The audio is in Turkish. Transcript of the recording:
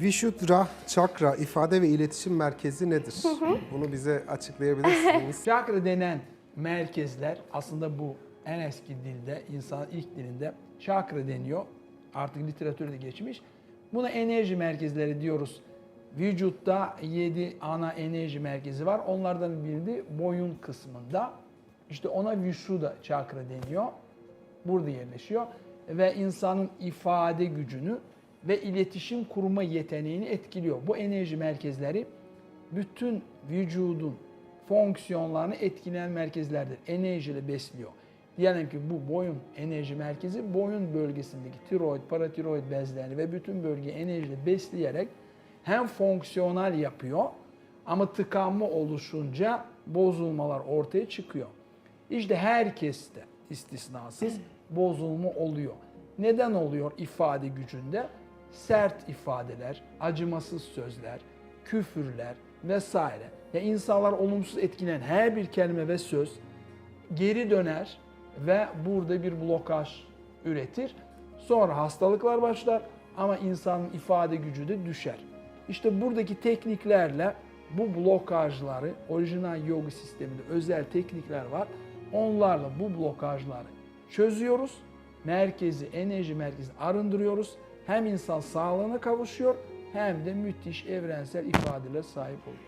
Vishuddha Çakra ifade ve iletişim merkezi nedir? Bunu bize açıklayabilirsiniz. Çakra denen merkezler aslında bu en eski dilde, insan ilk dilinde çakra deniyor. Artık literatürde geçmiş. Buna enerji merkezleri diyoruz. Vücutta 7 ana enerji merkezi var. Onlardan biri de boyun kısmında. İşte ona Vishuddha çakra deniyor. Burada yerleşiyor. Ve insanın ifade gücünü ve iletişim kurma yeteneğini etkiliyor. Bu enerji merkezleri bütün vücudun fonksiyonlarını etkileyen merkezlerdir. Enerjiyle besliyor. Diyelim ki bu boyun enerji merkezi boyun bölgesindeki tiroid, paratiroid bezlerini ve bütün bölgeyi enerjiyle besleyerek hem fonksiyonel yapıyor ama tıkanma oluşunca bozulmalar ortaya çıkıyor. İşte herkeste istisnasız bozulma oluyor. Neden oluyor ifade gücünde? Sert ifadeler, acımasız sözler, küfürler vesaire. Ya insanlar olumsuz etkilenen her bir kelime ve söz geri döner ve burada bir blokaj üretir. Sonra hastalıklar başlar ama insanın ifade gücü de düşer. İşte buradaki tekniklerle bu blokajları, orijinal yoga sisteminde özel teknikler var. Onlarla bu blokajları çözüyoruz. Merkezi, enerji merkezini arındırıyoruz. Hem insan sağlığına kavuşuyor hem de müthiş evrensel ifadeler sahip oluyor.